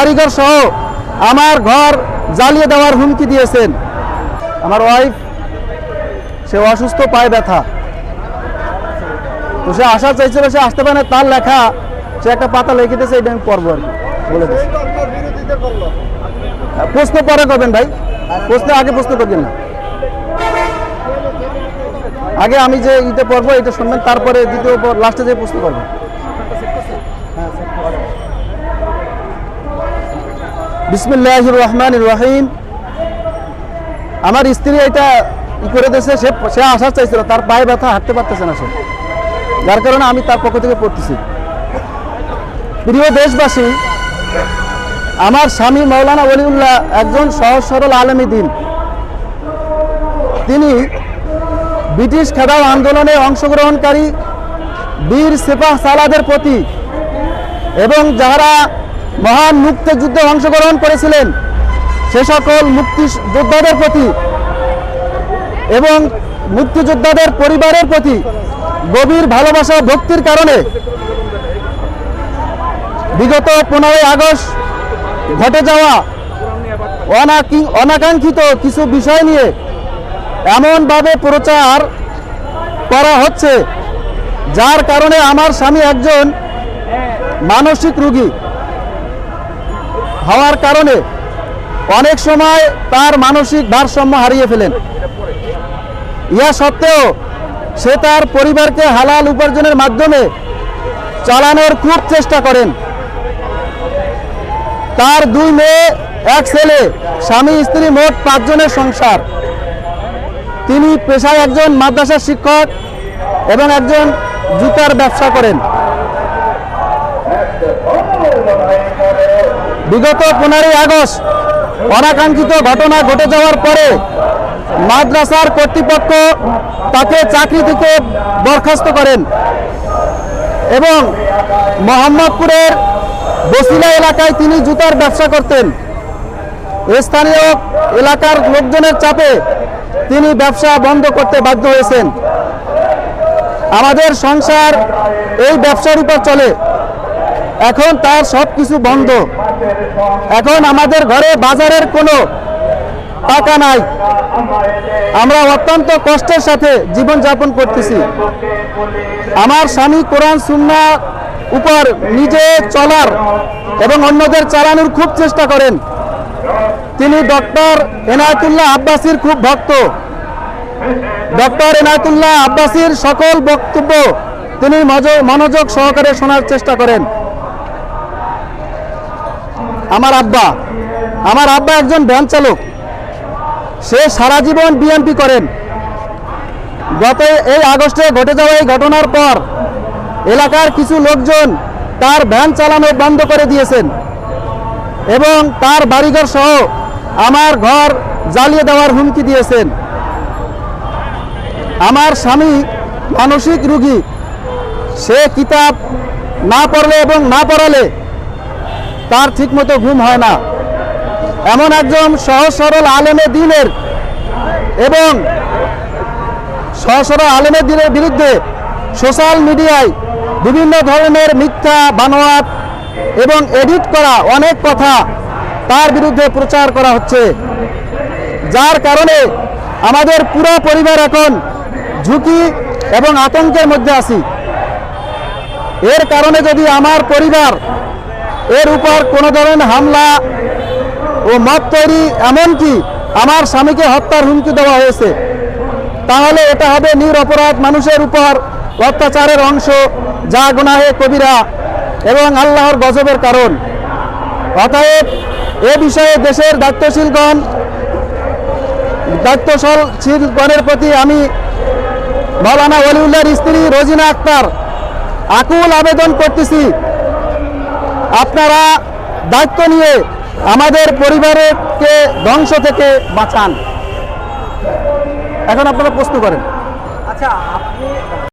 বাড়িঘর সহ আমার ঘর জ্বালিয়ে দেওয়ার হুমকি দিয়েছেন। আমার ওয়াইফ সে অসুস্থ, পায়ে ব্যথা। তো সে আসা চাইছিল, সে আসতে পারে না, তার লেখা, সে একটা পাতা লিখে দিয়েছে, এটা আমি পড়ব আর বলে প্রশ্ন পরে করবেন ভাই প্রশ্ন আগে প্রশ্ন করবেন না। আগে আমি যে ইতে পড়ব, এটা শুনবেন, তারপরে দ্বিতীয় লাস্টে যে প্রশ্ন করবেন। বিসমিল্লাহ রহমান রহিম আমার স্ত্রী এটা ই করে দিয়েছে, সে সে আসার চাইছিল, তার পায়ে ব্যথা, হাঁটতে পারতেছে না সে। যার কারণে আমি তার পক্ষ থেকে পড়তেছি। প্রিয় দেশবাসী, আমার স্বামী মৌলানা ওলিউল্লাহ একজন সহজ সরল আলমী দিন। তিনি ব্রিটিশ খেদাও আন্দোলনে অংশগ্রহণকারী বীর সেপাহ সালাদের প্রতি এবং যারা মহান মুক্তিযুদ্ধে অংশগ্রহণ করেছিলেন সে সকল মুক্তি যোদ্ধাদের প্রতি এবং মুক্তিযোদ্ধাদের পরিবারের প্রতি গভীর ভালোবাসা, ভক্তির কারণে বিগত পনেরোই আগস্ট ঘটে যাওয়া অনাকি, অনাকাঙ্ক্ষিত কিছু বিষয় নিয়ে এমনভাবে প্রচার করা হচ্ছে, যার কারণে আমার স্বামী একজন মানসিক রোগী। হওয়ার কারণে অনেক সময় তার মানসিক ভারসাম্য হারিয়ে ফেলেন। ইয়া সত্ত্বেও সে তার পরিবারকে হালাল উপার্জনের মাধ্যমে চালানোর খুব চেষ্টা করেন। তার দুই মেয়ে, এক ছেলে, স্বামী, স্ত্রী মোট পাঁচজনের সংসার। তিনি পেশায় একজন মাদ্রাসার শিক্ষক এবং একজন জুতার ব্যবসা করেন। বিগত পনেরোই আগস্ট অনাকাঙ্ক্ষিত ঘটনা ঘটে যাওয়ার পরে মাদ্রাসার কর্তৃপক্ষ তাকে চাকরি থেকে বরখাস্ত করেন এবং মোহাম্মদপুরের বসিলা এলাকায় তিনি জুতার ব্যবসা করতেন। স্থানীয় এলাকার লোকজনের চাপে তিনি ব্যবসা বন্ধ করতে বাধ্য হয়েছেন। আমাদের সংসার এই ব্যবসার উপর চলে। এখন তার সব কিছু বন্ধ। এখন আমাদের ঘরে বাজারের কোনো টাকা নাই। আমরা অত্যন্ত কষ্টের সাথে জীবনযাপন করতেছি। আমার স্বামী কোরআন সুন্না উপর নিজে চলার এবং অন্যদের চালানোর খুব চেষ্টা করেন। তিনি ডক্টর এনায়তুল্লাহ আব্বাসির খুব ভক্ত। ডক্টর এনায়তুল্লাহ আব্বাসির সকল বক্তব্য তিনি মনোযোগ সহকারে শোনার চেষ্টা করেন। আমার আব্বা আমার আব্বা একজন ভ্যান চালক। সে সারা জীবন বিএমপি করেন। গত এই আগস্টে ঘটে যাওয়া এই ঘটনার পর এলাকার কিছু লোকজন তার ভ্যান চালানো বন্ধ করে দিয়েছেন এবং তার বাড়িঘর সহ আমার ঘর জ্বালিয়ে দেওয়ার হুমকি দিয়েছেন। আমার স্বামী মানসিক রোগী। সে কিতাব না পড়লে এবং না পড়ালে তার ঠিকমতো ঘুম হয় না। এমন একজন সহজ সরল আলেমে দিনের এবং সহজ সরল আলেমের দিনের বিরুদ্ধে সোশ্যাল মিডিয়ায় বিভিন্ন ধরনের মিথ্যা, বানোয়াট এবং এডিট করা অনেক কথা তার বিরুদ্ধে প্রচার করা হচ্ছে। যার কারণে আমাদের পুরো পরিবার এখন ঝুঁকি এবং আতঙ্কের মধ্যে আছি। এর কারণে যদি আমার পরিবার এর উপর কোনো ধরনের হামলা ও মত তৈরি এমনকি আমার স্বামীকে হত্যার হুমকি দেওয়া হয়েছে। তাহলে এটা হবে নিরপরাধ মানুষের উপর অত্যাচারের অংশ, যা গুনাহে কবিরা এবং আল্লাহর গজবের কারণ। অতএব এ বিষয়ে দেশের দায়িত্বশীলগণ, দায়িত্বশীলগণের প্রতি আমি মৌলানা ওলিউল্লাহর স্ত্রী রোজিনা আক্তার আকুল আবেদন করতেছি। আপনারা দায়িত্ব নিয়ে আমাদের পরিবারকে ধ্বংস থেকে বাঁচান। এখন আপনারা প্রশ্ন করেন। আচ্ছা আপনি